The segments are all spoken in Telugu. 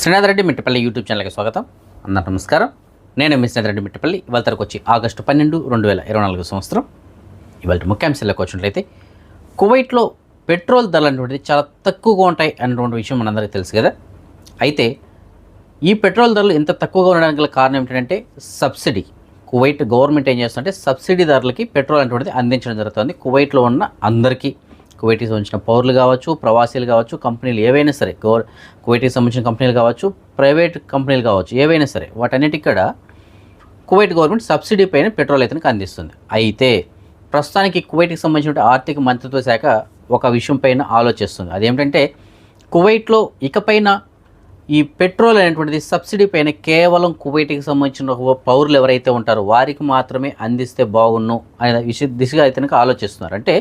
శ్రీనాథ్ రెడ్డి మిట్టపల్లి యూట్యూబ్ ఛానల్కి స్వాగతం. అందరూ నమస్కారం. నేను మీ శ్రీనాథ్ రెడ్డి మిట్టపల్లి. ఇవాళ తరకు వచ్చి ఆగస్టు పన్నెండు రెండు వేల ఇరవై నాలుగు సంవత్సరం. ఇవాళ ముఖ్యాంశాలకు వచ్చినట్లయితే కువైట్లో పెట్రోల్ ధరలు అనేటువంటిది చాలా తక్కువగా ఉంటాయి అనేటువంటి విషయం మనందరికీ తెలుసు కదా. అయితే ఈ పెట్రోల్ ధరలు ఇంత తక్కువగా ఉండడానికి గల కారణం ఏంటంటే సబ్సిడీ. కువైట్ గవర్నమెంట్ ఏం చేస్తుందంటే సబ్సిడీ ధరలకి పెట్రోల్ అనేటువంటిది అందించడం జరుగుతుంది. కువైట్లో ఉన్న అందరికీ. కువైట్కి సంబంధించిన పౌరులు కావచ్చు ప్రవాసీలు కావచ్చు కంపెనీలు ఏవైనా సరే గవర్ కువైట్కి సంబంధించిన కంపెనీలు కావచ్చు ప్రైవేట్ కంపెనీలు కావచ్చు ఏవైనా సరే వాటన్నిటిక్కడ కువైట్ గవర్నమెంట్ సబ్సిడీ పైన పెట్రోల్ అయితే అందిస్తుంది. అయితే ప్రస్తుతానికి కువైట్కి సంబంధించిన ఆర్థిక మంత్రిత్వ శాఖ ఒక విషయం పైన ఆలోచిస్తుంది. అదేమిటంటే కువైట్లో ఇకపైన ఈ పెట్రోల్ అనేటువంటిది సబ్సిడీ పైన కేవలం కువైట్కి సంబంధించిన పౌరులు ఎవరైతే ఉంటారో వారికి మాత్రమే అందిస్తే బాగున్ను అనే విషయ దిశగా అయితే కనుక ఆలోచిస్తున్నారు. అంటే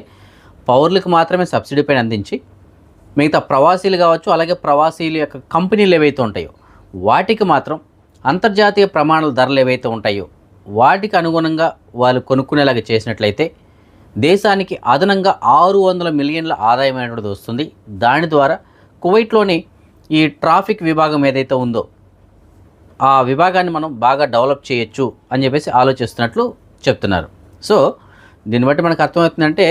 పౌరులకు మాత్రమే సబ్సిడీ పైన అందించి మిగతా ప్రవాసీలు కావచ్చు అలాగే ప్రవాసీల యొక్క కంపెనీలు ఏవైతే ఉంటాయో వాటికి మాత్రం అంతర్జాతీయ ప్రమాణాల ధరలు ఏవైతే ఉంటాయో వాటికి అనుగుణంగా వాళ్ళు కొనుక్కునేలాగా చేసినట్లయితే దేశానికి అదనంగా ఆరు వందల మిలియన్ల ఆదాయం అనేటువంటిది వస్తుంది. దాని ద్వారా కువైట్లోని ఈ ట్రాఫిక్ విభాగం ఏదైతే ఉందో ఆ విభాగాన్ని మనం బాగా డెవలప్ చేయొచ్చు అని చెప్పేసి ఆలోచిస్తున్నట్లు చెప్తున్నారు. సో దీన్ని బట్టి మనకు అర్థమవుతుందంటే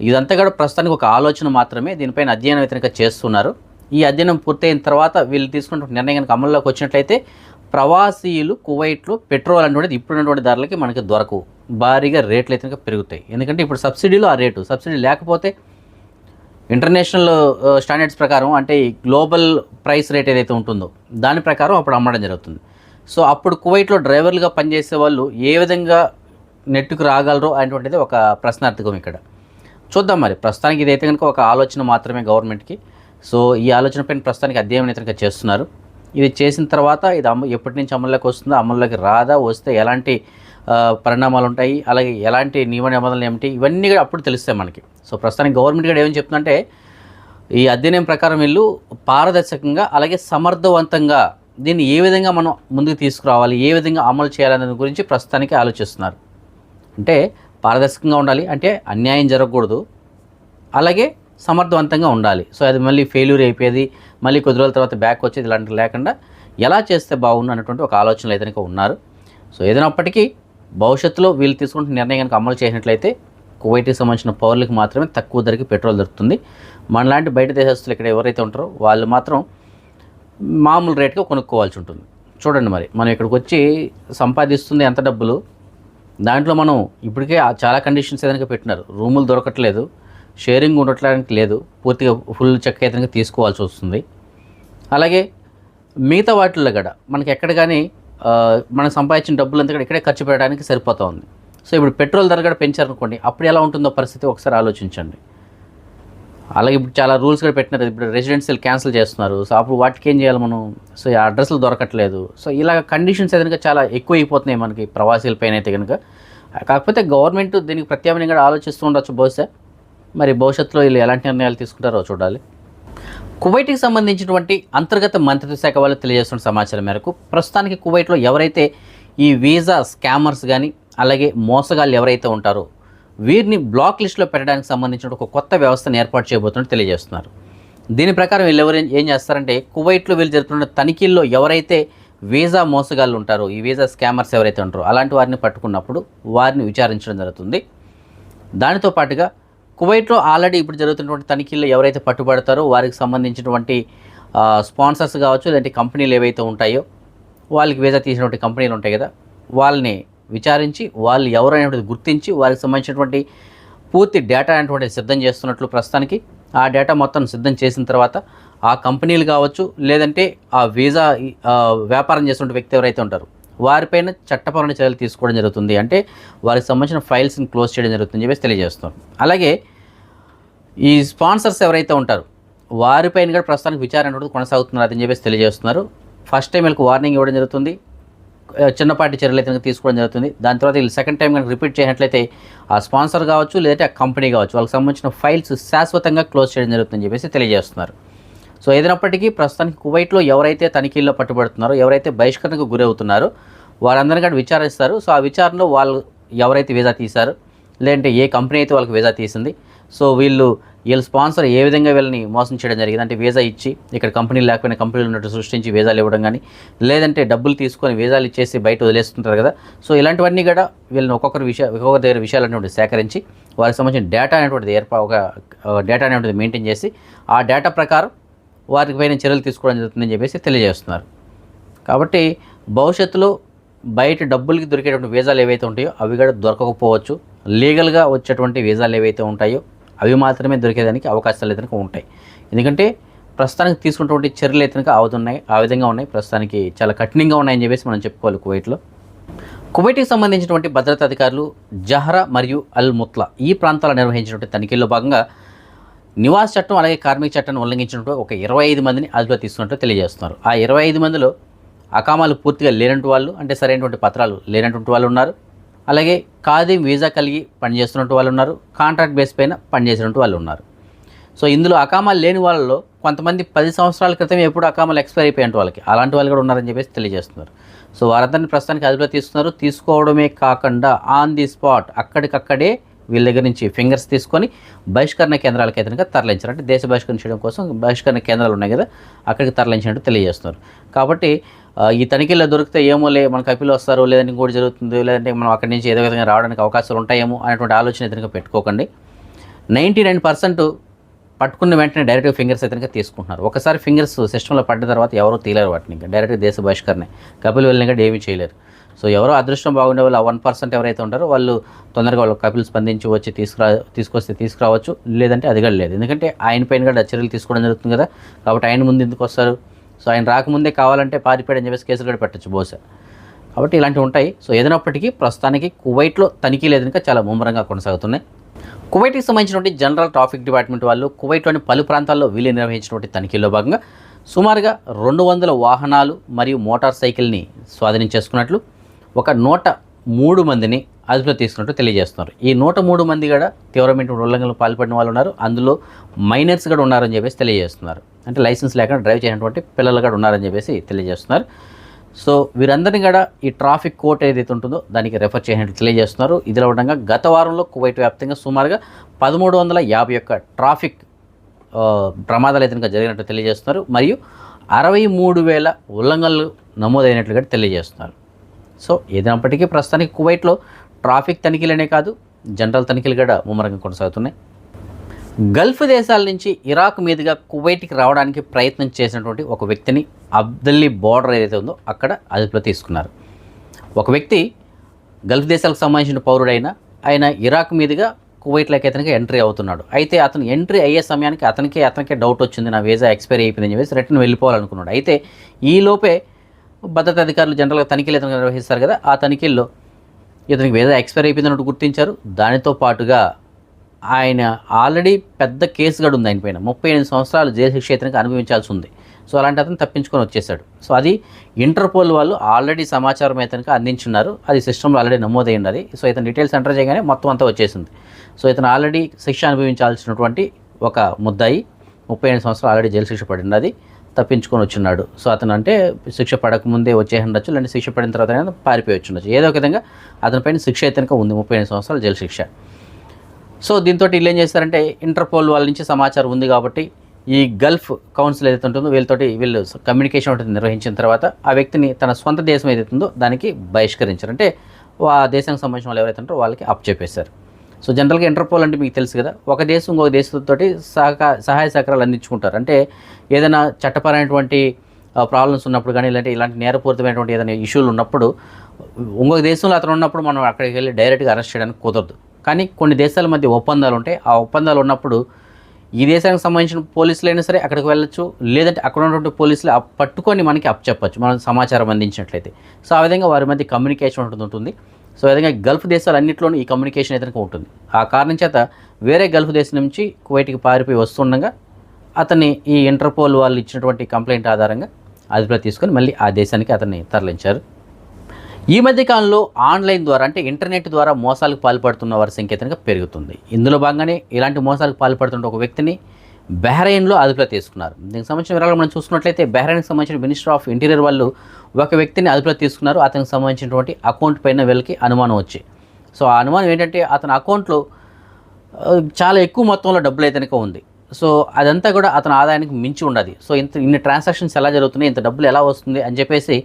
ఇదంతా కూడా ప్రస్తుతానికి ఒక ఆలోచన మాత్రమే. దీనిపైన అధ్యయనం అయితే చేస్తున్నారు. ఈ అధ్యయనం పూర్తయిన తర్వాత వీళ్ళు తీసుకున్న నిర్ణయం కనుక అమల్లోకి వచ్చినట్లయితే ప్రవాసీయులు కువైట్లో పెట్రోల్ అనేటువంటిది ఇప్పుడున్నటువంటి ధరలకి మనకి దొరకవు భారీగా రేట్లు అయితే పెరుగుతాయి. ఎందుకంటే ఇప్పుడు సబ్సిడీలో ఆ రేటు. సబ్సిడీ లేకపోతే ఇంటర్నేషనల్ స్టాండర్డ్స్ ప్రకారం అంటే గ్లోబల్ ప్రైస్ రేట్ ఏదైతే ఉంటుందో దాని ప్రకారం అప్పుడు అమ్మడం జరుగుతుంది. సో అప్పుడు కువైట్లో డ్రైవర్లుగా పనిచేసే వాళ్ళు ఏ విధంగా నెట్టుకు రాగలరో అనేటువంటిది ఒక ప్రశ్నార్థకం ఇక్కడ. చూద్దాం మరి. ప్రస్తుతానికి ఇదైతే కనుక ఒక ఆలోచన మాత్రమే గవర్నమెంట్కి. సో ఈ ఆలోచన పైన ప్రస్తుతానికి అధ్యయనం అయితే కనుక చేస్తున్నారు. ఇది చేసిన తర్వాత ఇది అమ్మ ఎప్పటి నుంచి అమల్లోకి వస్తుందో అమల్లోకి రాదా వస్తే ఎలాంటి పరిణామాలు ఉంటాయి అలాగే ఎలాంటి నియమ నిబంధనలు ఏమిటి ఇవన్నీ కూడా అప్పుడు తెలుస్తాయి మనకి. సో ప్రస్తుతానికి గవర్నమెంట్ కూడా ఏమని చెప్తుందంటే ఈ అధ్యయనం ప్రకారం వీళ్ళు పారదర్శకంగా అలాగే సమర్థవంతంగా దీన్ని ఏ విధంగా మనం ముందుకు తీసుకురావాలి ఏ విధంగా అమలు చేయాలనే గురించి ప్రస్తుతానికి ఆలోచిస్తున్నారు. అంటే పారదర్శకంగా ఉండాలి. అంటే అన్యాయం జరగకూడదు. అలాగే సమర్థవంతంగా ఉండాలి. సో అది మళ్ళీ ఫెయిల్యూర్ అయిపోయేది మళ్ళీ కొద్ది రోజుల తర్వాత బ్యాక్ వచ్చేది ఇలాంటివి లేకుండా ఎలా చేస్తే బాగుండు అన్నటువంటి ఒక ఆలోచనలు ఏదైనా ఉన్నారు. సో ఏదైనప్పటికీ భవిష్యత్తులో వీళ్ళు తీసుకుంటున్న నిర్ణయం కనుక అమలు చేసినట్లయితే కువైట్కి సంబంధించిన పౌరులకు మాత్రమే తక్కువ ధరకి పెట్రోల్ దొరుకుతుంది. మనలాంటి బయట దేశస్తులు ఇక్కడ ఎవరైతే ఉంటారో వాళ్ళు మాత్రం మామూలు రేట్గా కొనుక్కోవాల్సి ఉంటుంది. చూడండి మరి మనం ఇక్కడికి వచ్చి సంపాదిస్తుంది ఎంత డబ్బులు? దాంట్లో మనం ఇప్పటికే ఆ చాలా కండిషన్స్ ఏదైనా పెట్టినారు. రూములు దొరకట్లేదు. షేరింగ్ ఉండటానికి లేదు. పూర్తిగా ఫుల్ చెక్ అయితే తీసుకోవాల్సి వస్తుంది. అలాగే మిగతా వాటిల్లో కూడా మనకి ఎక్కడ కానీ మనం సంపాదించిన డబ్బులు అంతా కూడా ఇక్కడే ఖర్చు పెట్టడానికి సరిపోతూ ఉంది. సో ఇప్పుడు పెట్రోల్ ధర కూడా పెంచారనుకోండి అప్పుడు ఎలా ఉంటుందో పరిస్థితి ఒకసారి ఆలోచించండి. అలాగే ఇప్పుడు చాలా రూల్స్ కూడా పెట్టినారు. ఇప్పుడు రెసిడెన్షియల్ క్యాన్సిల్ చేస్తున్నారు. సో అప్పుడు వాటికి ఏం చేయాలి మనం? సో ఈ అడ్రస్లు దొరకట్లేదు. సో ఇలా కండిషన్స్ ఏదైనా చాలా ఎక్కువ అయిపోతున్నాయి మనకి ప్రవాసీల పైన అయితే కనుక కాకపోతే గవర్నమెంట్ దీనికి ప్రత్యామ్నాయంగా ఆలోచిస్తూ ఉండొచ్చు బహుశా. మరి భవిష్యత్తులో వీళ్ళు ఎలాంటి నిర్ణయాలు తీసుకుంటారో చూడాలి. కువైట్కి సంబంధించినటువంటి అంతర్గత మంత్రిత్వ శాఖ వాళ్ళు తెలియజేస్తున్న సమాచారం మేరకు ప్రస్తుతానికి కువైట్లో ఎవరైతే ఈ వీసా స్కామర్స్ కానీ అలాగే మోసగాళ్ళు ఎవరైతే ఉంటారో వీరిని బ్లాక్ లిస్ట్లో పెట్టడానికి సంబంధించిన ఒక కొత్త వ్యవస్థను ఏర్పాటు చేయబోతున్నట్టు తెలియజేస్తున్నారు. దీని ప్రకారం వీళ్ళు ఎవరు ఏం- చేస్తారంటే కువైట్లో వీళ్ళు జరుపుతున్న తనిఖీల్లో ఎవరైతే వీసా మోసగాళ్ళు ఉంటారో ఈ వీసా స్కామర్స్ ఎవరైతే ఉంటారో అలాంటి వారిని పట్టుకున్నప్పుడు వారిని విచారించడం జరుగుతుంది. దానితో పాటుగా కువైట్లో ఆల్రెడీ ఇప్పుడు జరుగుతున్నటువంటి తనిఖీల్లో ఎవరైతే పట్టుబడతారో వారికి సంబంధించినటువంటి స్పాన్సర్స్ కావచ్చు లేదంటే కంపెనీలు ఏవైతే ఉంటాయో వాళ్ళకి వీసా తీసినటువంటి కంపెనీలు ఉంటాయి కదా వాళ్ళని విచారించి వాళ్ళు ఎవరైనటువంటి గుర్తించి వారికి సంబంధించినటువంటి పూర్తి డేటా అనేటువంటి సిద్ధం చేస్తున్నట్లు ప్రస్తుతానికి. ఆ డేటా మొత్తం సిద్ధం చేసిన తర్వాత ఆ కంపెనీలు కావచ్చు లేదంటే ఆ వీసా వ్యాపారం చేస్తున్న వ్యక్తి ఎవరైతే ఉంటారో వారిపైన చట్టపరమైన చర్యలు తీసుకోవడం జరుగుతుంది. అంటే వారికి సంబంధించిన ఫైల్స్ని క్లోజ్ చేయడం జరుగుతుంది చెప్పేసి తెలియజేస్తున్నారు అలాగే ఈ స్పాన్సర్స్ ఎవరైతే ఉంటారో వారిపైన కూడా ప్రస్తుతానికి విచారణ అనేది కొనసాగుతున్నారు అని చెప్పేసి తెలియజేస్తున్నారు. ఫస్ట్ టైం వీళ్ళకి వార్నింగ్ ఇవ్వడం జరుగుతుంది. చిన్నపాటి చర్యలు అయితే తీసుకోవడం జరుగుతుంది. దాని తర్వాత వీళ్ళు సెకండ్ టైం కనుక రిపీట్ చేసినట్లయితే ఆ స్పాన్సర్ కావచ్చు లేదంటే ఆ కంపెనీ కావచ్చు వాళ్ళకి సంబంధించిన ఫైల్స్ శాశ్వతంగా క్లోజ్ చేయడం జరుగుతుందని చెప్పేసి తెలియజేస్తున్నారు. సో ఏదైనప్పటికీ ప్రస్తుతానికి కువైట్లో ఎవరైతే తనిఖీల్లో పట్టుబడుతున్నారో ఎవరైతే బహిష్కరణకు గురవుతున్నారో వారందరినీ కూడా విచారిస్తారు. సో ఆ విచారణలో వాళ్ళు ఎవరైతే వీసా తీశారు లేదంటే ఏ కంపెనీ అయితే వాళ్ళకి వీసా తీసింది సో వీళ్ళు వీళ్ళ స్పాన్సర్ ఏ విధంగా వీళ్ళని మోసం చేయడం జరిగింది? అంటే వీసా ఇచ్చి ఇక్కడ కంపెనీలు లేకపోయినా కంపెనీలు ఉన్నట్టు సృష్టించి వీసాలు ఇవ్వడం కానీ లేదంటే డబ్బులు తీసుకొని వీసాలు ఇచ్చేసి బయట వదిలేస్తుంటారు కదా. సో ఇలాంటివన్నీ కూడా వీళ్ళని ఒక్కొక్కరి విషయ ఒక్కొక్కరి దగ్గర విషయాలు అనేవి సేకరించి వారికి సంబంధించిన డేటా అనేటువంటిది ఏర్పా ఒక డేటా అనేటువంటిది మెయింటైన్ చేసి ఆ డేటా ప్రకారం వారికి పైన చర్యలు తీసుకోవడం జరుగుతుందని చెప్పేసి తెలియజేస్తున్నారు. కాబట్టి భవిష్యత్తులో బయట డబ్బులకి దొరికేటువంటి వీజాలు ఏవైతే ఉంటాయో అవి కూడా దొరకకపోవచ్చు. లీగల్గా వచ్చేటువంటి వీజాలు ఏవైతే ఉంటాయో అవి మాత్రమే దొరికేదానికి అవకాశాలు అయితే ఉంటాయి. ఎందుకంటే ప్రస్తుతానికి తీసుకున్నటువంటి చర్యలు అయితే అవుతున్నాయి ఆ విధంగా ఉన్నాయి. ప్రస్తుతానికి చాలా కఠినంగా ఉన్నాయని చెప్పేసి మనం చెప్పుకోవాలి కువైట్లో. కువైట్కి సంబంధించినటువంటి భద్రతా అధికారులు జహరా మరియు అల్ ముత్లా ఈ ప్రాంతాల్లో నిర్వహించినటువంటి తనిఖీల్లో భాగంగా నివాస చట్టం అలాగే కార్మిక చట్టాన్ని ఉల్లంఘించినట్టు ఒక ఇరవై ఐదు మందిని అదుపులో తీసుకున్నట్టు తెలియజేస్తున్నారు. ఆ ఇరవై ఐదు మందిలో అకామాలు పూర్తిగా లేనటువంటి వాళ్ళు అంటే సరైనటువంటి పత్రాలు లేనటువంటి వాళ్ళు ఉన్నారు. అలాగే ఖాదీం వీసా కలిగి పనిచేస్తున్నట్టు వాళ్ళు ఉన్నారు కాంట్రాక్ట్ బేస్ పైన పనిచేసినట్టు వాళ్ళు ఉన్నారు. సో ఇందులో అకామాలు లేని వాళ్ళలో కొంతమంది పది సంవత్సరాల క్రితం ఎప్పుడు అకామాలు ఎక్స్పైర్ అయిపోయిన వాళ్ళకి. అలాంటి వాళ్ళు కూడా ఉన్నారని చెప్పేసి తెలియజేస్తున్నారు. సో వారందరినీ ప్రస్తుతానికి అదుపులో తీసుకున్నారు తీసుకోవడమే కాకుండా ఆన్ ది స్పాట్ అక్కడికక్కడే వీళ్ళ దగ్గర నుంచి ఫింగర్స్ తీసుకొని బహిష్కరణ కేంద్రాలకు అయితే తరలించారు. అంటే దేశ బహిష్కరణ చేయడం కోసం బహిష్కరణ కేంద్రాలు ఉన్నాయి కదా అక్కడికి తరలించినట్టు తెలియజేస్తున్నారు. కాబట్టి ఈ తనిఖీల్లో దొరికితే ఏమో లే మన కపిలు వస్తారు లేదంటే ఇంకోటి జరుగుతుంది లేదంటే మనం అక్కడి నుంచి ఏదో విధంగా రావడానికి అవకాశాలు ఉంటాయేమో అనేటువంటి ఆలోచన అయితే పెట్టుకోకండి. నైంటీ నైన్ పర్సెంట్ పట్టుకున్న వెంటనే డైరెక్ట్గా ఫింగర్స్ అయితే తీసుకుంటున్నారు. ఒకసారి ఫింగర్స్ సిస్టంలో పడ్డ తర్వాత ఎవరో తీయలేరు వాటిని ఇంకా. డైరెక్ట్గా దేశ బహిష్కరణే. కపిల్ వెళ్ళిన కూడా ఏమీ చేయలేరు. సో ఎవరో అదృష్టం బాగుండే వాళ్ళు ఆ వన్ పర్సెంట్ ఎవరైతే ఉంటారో వాళ్ళు తొందరగా వాళ్ళు కపిల్ స్పందించి వచ్చి తీసుకురా తీసుకొస్తే తీసుకురావచ్చు. లేదంటే అది కూడా లేదు. ఎందుకంటే ఆయన పైన కూడా చర్యలు తీసుకోవడం జరుగుతుంది కదా. కాబట్టి ఆయన ముందు ఎందుకు వస్తారు? సో ఆయన రాకముందే కావాలంటే పారిపోయాడని చెప్పేసి కేసులు కూడా పెట్టచ్చు బహుశా కాబట్టి ఇలాంటివి ఉంటాయి. సో ఏదైనప్పటికీ ప్రస్తుతానికి కువైట్లో తనిఖీలు ఏదైనా చాలా ముమ్మరంగా కొనసాగుతున్నాయి. కువైట్కి సంబంధించినటువంటి జనరల్ ట్రాఫిక్ డిపార్ట్మెంట్ వాళ్ళు కువైట్లోని పలు ప్రాంతాల్లో వీళ్ళు నిర్వహించినటువంటి తనిఖీల్లో భాగంగా సుమారుగా రెండు వందల వాహనాలు మరియు మోటార్ సైకిల్ని స్వాధీనం చేసుకున్నట్లు ఒక నూట మూడు మందిని అదుపులో తీసుకున్నట్టు తెలియజేస్తున్నారు. ఈ నూట మూడు మంది కూడా తీవ్రమైన ఉల్లంఘనలు పాల్పడిన వాళ్ళు ఉన్నారు. అందులో మైనర్స్ కూడా ఉన్నారని చెప్పేసి తెలియజేస్తున్నారు. అంటే లైసెన్స్ లేకుండా డ్రైవ్ చేయనటువంటి పిల్లలు కూడా ఉన్నారని చెప్పేసి తెలియజేస్తున్నారు. సో వీరందరినీ కూడా ఈ ట్రాఫిక్ కోర్ట్ ఏదైతే ఉంటుందో దానికి రెఫర్ చేయనట్టు తెలియజేస్తున్నారు. ఇదిలో ఉండగా గత వారంలో కువైట్ వ్యాప్తంగా సుమారుగా పదమూడు వందల యాభై ఒక్క ట్రాఫిక్ ప్రమాదాలు అయితే జరిగినట్టు తెలియజేస్తున్నారు. మరియు అరవై మూడు వేల ఉల్లంఘనలు నమోదైనట్లుగా తెలియజేస్తున్నారు. సో ఏదైనప్పటికీ ప్రస్తుతానికి కువైట్లో ట్రాఫిక్ తనిఖీలనే కాదు జనరల్ తనిఖీలు కూడా ముమ్మరంగా కొనసాగుతున్నాయి. గల్ఫ్ దేశాల నుంచి ఇరాక్ మీదుగా కువైట్కి రావడానికి ప్రయత్నం చేసినటువంటి ఒక వ్యక్తిని అబ్దల్లీ బార్డర్ ఏదైతే ఉందో అక్కడ అదుపులో తీసుకున్నారు. ఒక వ్యక్తి గల్ఫ్ దేశాలకు సంబంధించిన పౌరుడైన ఆయన ఇరాక్ మీదుగా కువైట్లోకి అతనికి ఎంట్రీ అవుతున్నాడు. అయితే అతను ఎంట్రీ అయ్యే సమయానికి అతనికి అతనికే డౌట్ వచ్చింది నా వీసా ఎక్స్పైర్ అయిపోయిందని చెప్పేసి రిటర్న్ వెళ్ళిపోవాలనుకున్నాడు. అయితే ఈలోపే భద్రతా అధికారులు జనరల్గా తనిఖీలు ఇతను నిర్వహిస్తారు కదా ఆ తనిఖీల్లో ఇతనికి వీసా ఎక్స్పైర్ అయిపోయిందన్నట్టు గుర్తించారు. దానితో పాటుగా ఆయన ఆల్రెడీ పెద్ద కేసు గడు ఉంది ఆయన పైన. ముప్పై ఎనిమిది సంవత్సరాలు జైలు శిక్ష ఇతనికి అనుభవించాల్సి ఉంది. సో అలాంటి అతను తప్పించుకొని వచ్చేసాడు. సో అది ఇంటర్పోల్ వాళ్ళు ఆల్రెడీ సమాచారం ఇతనికి అందించున్నారు. అది సిస్టంలో ఆల్రెడీ నమోదై ఉన్నది సో ఇతను డీటెయిల్స్ ఎంటర్ చేయగానే మొత్తం అంతా వచ్చేసింది. సో ఇతను ఆల్రెడీ శిక్ష అనుభవించాల్సినటువంటి ఒక ముద్దాయి ముప్పై ఎనిమిది సంవత్సరాలు ఆల్రెడీ జైలు శిక్ష పడినది తప్పించుకొని వచ్చినాడు. సో అతను అంటే శిక్ష పడకముందే వచ్చే ఉండొచ్చు లేదంటే శిక్ష పడిన తర్వాత పారిపోయి వచ్చి ఉండొచ్చు. ఏదో ఒక విధంగా అతని పైన శిక్ష ఇతనిక ఉంది ముప్పై ఎనిమిది సంవత్సరాలు జైలు శిక్ష. సో దీంతో వీళ్ళు ఏం చేస్తారంటే ఇంటర్పోల్ వాళ్ళ నుంచి సమాచారం ఉంది కాబట్టి ఈ గల్ఫ్ కౌన్సిల్ ఏదైతే ఉంటుందో వీళ్ళతోటి వీళ్ళు కమ్యూనికేషన్ ఒకటి నిర్వహించిన తర్వాత ఆ వ్యక్తిని తన సొంత దేశం ఏదైతే ఉందో దానికి బహిష్కరించారు. అంటే ఆ దేశానికి సంబంధించిన వాళ్ళు ఎవరైతే ఉంటారో వాళ్ళకి అప్ చెప్పేశారు సో జనరల్గా ఇంటర్పోల్ అంటే మీకు తెలుసు కదా ఒక దేశం ఇంకొక దేశంతో సహకా సహాయ సహకారాలు అందించుకుంటారు. అంటే ఏదైనా చట్టపరమైనటువంటి ప్రాబ్లమ్స్ ఉన్నప్పుడు కానీ ఇలాంటి ఇలాంటి నేరపూరితమైనటువంటి ఏదైనా ఇష్యూలు ఉన్నప్పుడు ఇంకొక దేశంలో అతను ఉన్నప్పుడు మనం అక్కడికి వెళ్ళి డైరెక్ట్గా అరెస్ట్ చేయడానికి కుదరదు. కానీ కొన్ని దేశాల మధ్య ఒప్పందాలు ఉంటాయి. ఆ ఒప్పందాలు ఉన్నప్పుడు ఈ దేశానికి సంబంధించిన పోలీసులు అయినా సరే అక్కడికి వెళ్ళచ్చు. లేదంటే అక్కడ ఉన్నటువంటి పోలీసులు పట్టుకొని మనకి అప్ చెప్పచ్చు. మనం సమాచారం అందించినట్లయితే. సో ఆ విధంగా వారి మధ్య కమ్యూనికేషన్ ఉంటుంది ఉంటుంది. సో విధంగా గల్ఫ్ దేశాలు అన్నింటిలోనూ ఈ కమ్యూనికేషన్ అయితే ఉంటుంది. ఆ కారణం చేత వేరే గల్ఫ్ దేశం నుంచి కువైట్కి పారిపోయి వస్తుండగా అతన్ని ఈ ఇంటర్పోల్ వాళ్ళు ఇచ్చినటువంటి కంప్లైంట్ ఆధారంగా అదుపులో తీసుకొని మళ్ళీ ఆ దేశానికి అతన్ని తరలించారు. ఈ మధ్య కాలంలో ఆన్లైన్ ద్వారా అంటే ఇంటర్నెట్ ద్వారా మోసాలకు పాల్పడుతున్న వారి సంఖ్య కనుక పెరుగుతుంది. ఇందులో భాగంగానే ఇలాంటి మోసాలకు పాల్పడుతున్న ఒక వ్యక్తిని బెహ్రెయిన్లో అదుపులో తీసుకున్నారు. దీనికి సంబంధించిన వివరాలు మనం చూసుకున్నట్లయితే బహ్రెయిన్కి సంబంధించిన మినిస్టర్ ఆఫ్ ఇంటీరియర్ వాళ్ళు ఒక వ్యక్తిని అదుపులో తీసుకున్నారు. అతనికి సంబంధించినటువంటి అకౌంట్ పైన వీళ్ళకి అనుమానం వచ్చి. సో ఆ అనుమానం ఏంటంటే అతని అకౌంట్లో చాలా ఎక్కువ మొత్తంలో డబ్బులు అయితే ఉంది. సో అదంతా కూడా అతని ఆదాయానికి మించి ఉండదు. సో ఇంత ఇన్ని ట్రాన్సాక్షన్స్ ఎలా జరుగుతున్నాయి ఇంత డబ్బులు ఎలా వస్తుంది అని చెప్పేసి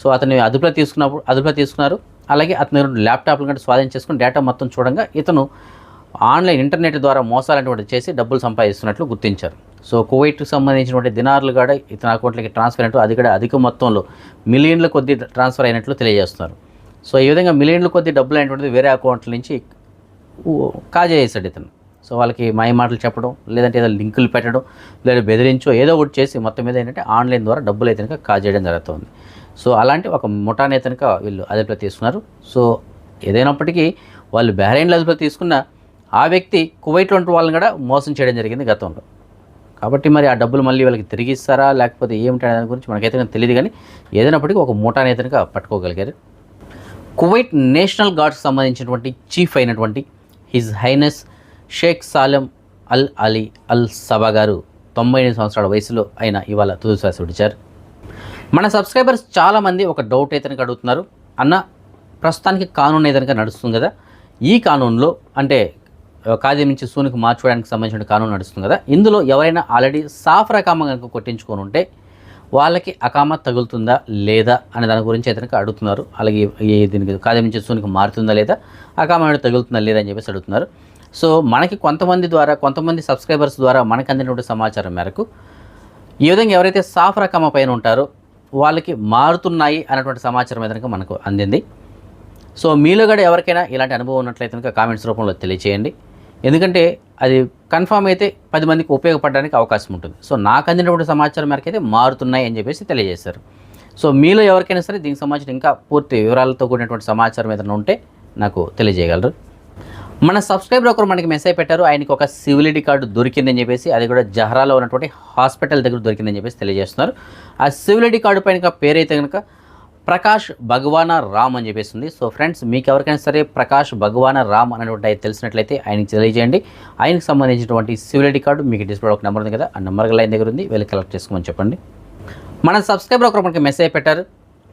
సో అతన్ని అదుపులో తీసుకున్నప్పుడు అదుపులో తీసుకున్నారు. అలాగే అతని రెండు ల్యాప్టాప్లు కంటే స్వాధీనం చేసుకుని డేటా మొత్తం చూడంగా ఇతను ఆన్లైన్ ఇంటర్నెట్ ద్వారా మోసాలనేటువంటి చేసి డబ్బులు సంపాదిస్తున్నట్లు గుర్తించారు. సో కువైట్కి సంబంధించినటువంటి దినార్లు కూడా ఇతని అకౌంట్లకి ట్రాన్స్ఫర్ అయినట్టు అది కూడా అధిక మొత్తంలో మిలియన్ల కొద్ది ట్రాన్స్ఫర్ అయినట్లు తెలియజేస్తున్నారు. సో ఈ విధంగా మిలియన్ల కొద్ది డబ్బులు అయినటువంటిది వేరే అకౌంట్ల నుంచి కాజేసాడు ఇతను. సో వాళ్ళకి మాయ మాటలు చెప్పడం లేదంటే ఏదో లింకులు పెట్టడం లేదా బెదిరించో ఏదో ఒకటి చేసి మొత్తం మీద ఏంటంటే ఆన్లైన్ ద్వారా డబ్బులు అయితే కనుక కాజేయడం జరుగుతుంది. సో అలాంటి ఒక ముఠా అయితే వీళ్ళు అదుపులో తీసుకున్నారు. సో ఏదైనప్పటికీ వాళ్ళు బహ్రెయిన్లో అదుపులో తీసుకున్న ఆ వ్యక్తి కువైట్లో ఉంటే వాళ్ళని కూడా మోసం చేయడం జరిగింది గతంలో. కాబట్టి మరి ఆ డబ్బులు మళ్ళీ వాళ్ళకి తిరిగి ఇస్తారా? లేకపోతే ఏమిటి దాని గురించి మనకైతే తెలియదు కానీ ఏదైనప్పటికీ ఒక ముఠా అయితే పట్టుకోగలిగారు. కువైట్ నేషనల్ గార్డ్స్ సంబంధించినటువంటి చీఫ్ అయినటువంటి his highness Sheikh Salem Al Ali Al Sabah గారు తొంభై ఎనిమిది సంవత్సరాల వయసులో ఆయన ఇవాళ తుదిశ్వాస విడిచారు. మన సబ్స్క్రైబర్స్ చాలామంది ఒక డౌట్ అయితే అడుగుతున్నారు. అన్న ప్రస్తుతానికి కానూన్ ఏదైనా నడుస్తుంది కదా? ఈ కానూన్లో అంటే ఆ, నుంచి సూనికి మార్చుకోవడానికి సంబంధించిన కానూన్ నడుస్తుంది కదా? ఇందులో ఎవరైనా ఆల్రెడీ సాఫ్ అకామ కనుక కొట్టించుకొని ఉంటే వాళ్ళకి అకామ తగులుతుందా లేదా అనే దాని గురించి అయితే అడుగుతున్నారు. అలాగే దీనికి ఖాదీ నుంచి సూనికి మారుతుందా లేదా అకామ తగులుతుందా లేదా అని చెప్పేసి అడుగుతున్నారు. సో మనకి కొంతమంది ద్వారా కొంతమంది సబ్స్క్రైబర్స్ ద్వారా మనకు అందినటువంటి సమాచారం మేరకు ఈ విధంగా ఎవరైతే సాఫ్ రకమ పైన ఉంటారో వాళ్ళకి మారుతున్నాయి అన్నటువంటి సమాచారం అయితే కనుక మనకు అందింది. సో మీలో కూడా ఎవరికైనా ఇలాంటి అనుభవం ఉన్నట్లయితే కనుక కామెంట్స్ రూపంలో తెలియచేయండి. ఎందుకంటే అది కన్ఫామ్ అయితే పది మందికి ఉపయోగపడడానికి అవకాశం ఉంటుంది. సో నాకు అందినటువంటి సమాచారం మేరకు అయితే మారుతున్నాయి అని చెప్పేసి తెలియజేశారు. సో మీలో ఎవరికైనా సరే దీనికి సంబంధించిన ఇంకా పూర్తి వివరాలతో కూడినటువంటి సమాచారం ఏదైనా ఉంటే నాకు తెలియజేయగలరు. మన సబ్స్క్రైబర్ ఒకరు మనకి మెసేజ్ పెట్టారు ఆయనకి ఒక సివిలిటీ కార్డు దొరికిందని చెప్పేసి అది కూడా జహరాలో ఉన్నటువంటి హాస్పిటల్ దగ్గర దొరికిందని చెప్పేసి తెలియజేస్తున్నారు. ఆ సివిలిటీ కార్డు పైన పేరైతే కనుక ప్రకాష్ భగవాన రామ్ అని చెప్పేసి ఉంది. సో ఫ్రెండ్స్ మీకు ఎవరికైనా సరే ప్రకాష్ భగవాన రామ్ అనేటువంటి ఆయన తెలిసినట్లయితే ఆయనకి తెలియజేయండి. ఆయనకి సంబంధించినటువంటి సివిలిటీ కార్డు మీకు డిస్ప్లే ఒక నెంబర్ ఉంది కదా ఆ నెంబర్ లైన్ దగ్గర ఉంది వెళ్ళి కలెక్ట్ చేసుకోమని చెప్పండి. మన సబ్స్క్రైబర్ ఒకరు మనకి మెసేజ్ పెట్టారు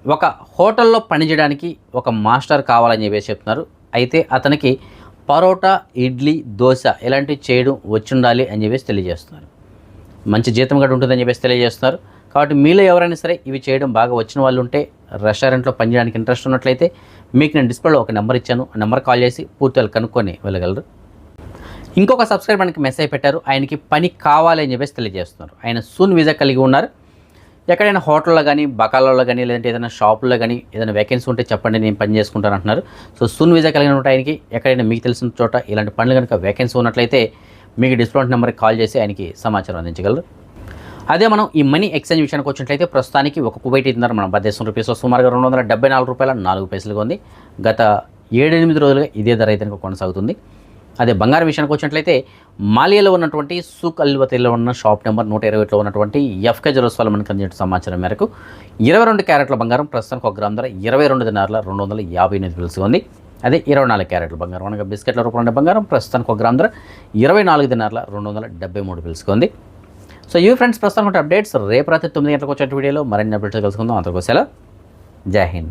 ఒక హోటల్లో పనిచేయడానికి ఒక మాస్టర్ కావాలని చెప్పేసి చెప్తున్నారు. అయితే అతనికి పరోటా ఇడ్లీ దోశ ఇలాంటివి చేయడం వచ్చుండాలి అని చెప్పేసి తెలియజేస్తున్నారు. మంచి జీతం కూడా ఉంటుందని చెప్పేసి తెలియజేస్తున్నారు. కాబట్టి మీలో ఎవరైనా సరే ఇవి చేయడం బాగా వచ్చిన వాళ్ళు ఉంటే రెస్టారెంట్లో పనిచేయడానికి ఇంట్రెస్ట్ ఉన్నట్లయితే మీకు నేను డిస్ప్లేలో ఒక నెంబర్ ఇచ్చాను. ఆ నెంబర్ కాల్ చేసి పూర్తిగా కనుక్కొని వెళ్ళగలరు. ఇంకొక సబ్స్క్రైబర్ మనకి మెసేజ్ పెట్టారు. ఆయనకి పని కావాలి అని చెప్పేసి తెలియజేస్తున్నారు. ఆయన సూన్ వీజా కలిగి ఉన్నారు. ఎక్కడైనా హోటల్లో కానీ బకాలలో కానీ లేదంటే ఏదైనా షాపుల్లో కానీ ఏదైనా వేకెన్సీ ఉంటే చెప్పండి నేను పని చేసుకుంటాను అంటున్నారు సో సూన్ వీజా కలిగిన ఆయనకి ఎక్కడైనా మీకు తెలిసిన చోట ఇలాంటి పనులు కనుక వేకెన్సీ ఉన్నట్లయితే మీకు డిస్కౌంట్ నెంబర్కి కాల్ చేసి ఆయనకి సమాచారం అందించగలరు. అదే మనం ఈ మనీ ఎక్స్చేంజ్ విషయానికి వచ్చినట్లయితే ప్రస్తుతానికి ఒక కువైట్ ఇద్దరు మన భారతదేశం రూపీస్ సుమారుగా రెండు వందల డెబ్బై నాలుగు రూపాయల నాలుగు పైసలుగా ఉంది. గత ఏడెనిమిది రోజులుగా ఇదే ధర అయితే కొనసాగుతుంది. అదే బంగారం విషయానికి వచ్చినట్లయితే మాలియాలో ఉన్నటువంటి సుక్ అల్వతిలో ఉన్న షాప్ నెంబర్ నూట ఇరవై ఒకటిలో ఉన్నటువంటి ఎఫ్కే జరోస్వాల్ మనకు అందిన సమాచారం మేరకు ఇరవై రెండు క్యారెట్ల బంగారం ప్రస్తుతానికి ఒక గ్రామ్ ధర ఇరవై రెండు దినారుల రెండు వందల యాభై ఎనిమిది పిలుసు ఉంది. అదే ఇరవై నాలుగు క్యారెట్ల బంగారం అనగా బిస్కెట్ల రూపంలో బంగారం ప్రస్తుతానికి ఒక గ్రామ్ ధర ఇరవై నాలుగు దినారుల రెండు వందల డెబ్బై మూడు పిలుసుకుంది సో ఈ ఫ్రెండ్స్ ప్రస్తుతానికి అప్డేట్స్. రేపు రాత్రి తొమ్మిది గంటలకు వచ్చే వీడియోలో మరిన్ని అప్డేట్స్ కలుసుకుందాం అంతకోసేలా జై హింద్.